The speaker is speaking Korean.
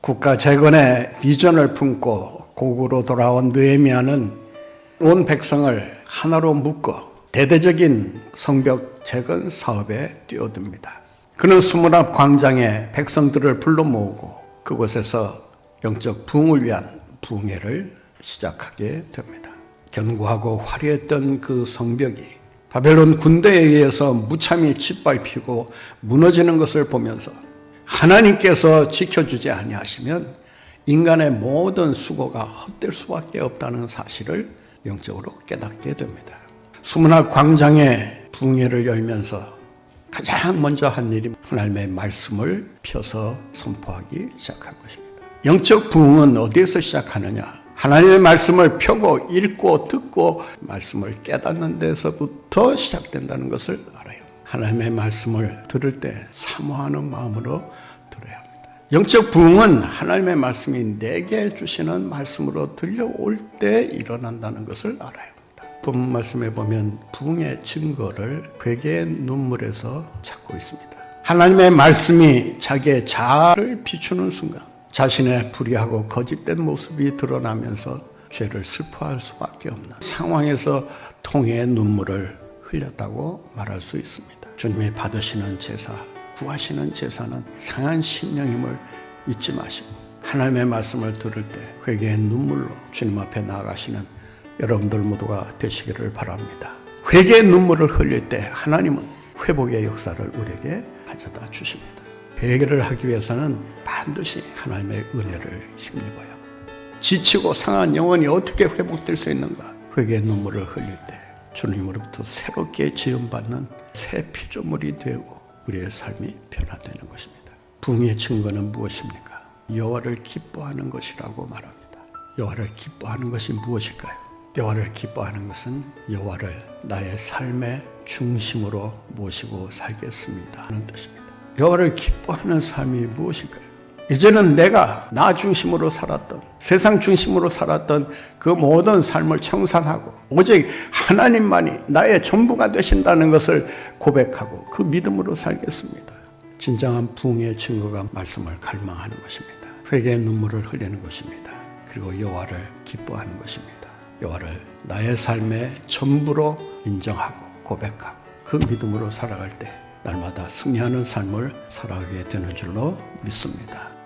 국가 재건의 비전을 품고 고국으로 돌아온 느헤미야는 온 백성을 하나로 묶어 대대적인 성벽 재건 사업에 뛰어듭니다. 그는 수문앞 광장에 백성들을 불러 모으고 그곳에서 영적 부흥을 위한 부흥회를 시작하게 됩니다. 견고하고 화려했던 그 성벽이 바벨론 군대에 의해서 무참히 짓밟히고 무너지는 것을 보면서 하나님께서 지켜주지 아니하시면 인간의 모든 수고가 헛될 수밖에 없다는 사실을 영적으로 깨닫게 됩니다. 수문학 광장의 붕회를 열면서 가장 먼저 한 일이 하나님의 말씀을 펴서 선포하기 시작한 것입니다. 영적 부흥은 어디에서 시작하느냐? 하나님의 말씀을 펴고 읽고 듣고 말씀을 깨닫는 데서부터 시작된다는 것을 알아요. 하나님의 말씀을 들을 때 사모하는 마음으로 들어야 합니다. 영적 부흥은 하나님의 말씀이 내게 주시는 말씀으로 들려올 때 일어난다는 것을 합니다. 본 말씀에 보면 부흥의 증거를 회개의 눈물에서 찾고 있습니다. 하나님의 말씀이 자기의 자아를 비추는 순간 자신의 불의하고 거짓된 모습이 드러나면서 죄를 슬퍼할 수밖에 없는 상황에서 통해의 눈물을 흘렸다고 말할 수 있습니다. 주님이 받으시는 제사, 구하시는 제사는 상한 심령임을 잊지 마시고 하나님의 말씀을 들을 때 회개의 눈물로 주님 앞에 나아가시는 여러분들 모두가 되시기를 바랍니다. 회개의 눈물을 흘릴 때 하나님은 회복의 역사를 우리에게 가져다 주십니다. 회개를 하기 위해서는 반드시 하나님의 은혜를 합니다. 지치고 상한 영혼이 어떻게 회복될 수 있는가? 회개의 눈물을 흘릴 때 주님으로부터 새롭게 지음받는 새 피조물이 되고 우리의 삶이 변화되는 것입니다. 붕의 증거는 무엇입니까? 여호와를 기뻐하는 것이라고 말합니다. 여호와를 기뻐하는 것이 무엇일까요? 여호와를 기뻐하는 것은 여호와를 나의 삶의 중심으로 모시고 살겠습니다 하는 뜻입니다. 여호와를 기뻐하는 삶이 무엇일까요? 이제는 내가 나 중심으로 살았던 세상 중심으로 살았던 그 모든 삶을 청산하고 오직 하나님만이 나의 전부가 되신다는 것을 고백하고 그 믿음으로 살겠습니다. 진정한 부흥의 증거가 말씀을 갈망하는 것입니다. 회개의 눈물을 흘리는 것입니다. 그리고 여호와를 기뻐하는 것입니다. 여호와를 나의 삶의 전부로 인정하고 고백하고 그 믿음으로 살아갈 때 날마다 승리하는 삶을 살아가게 되는 줄로 믿습니다.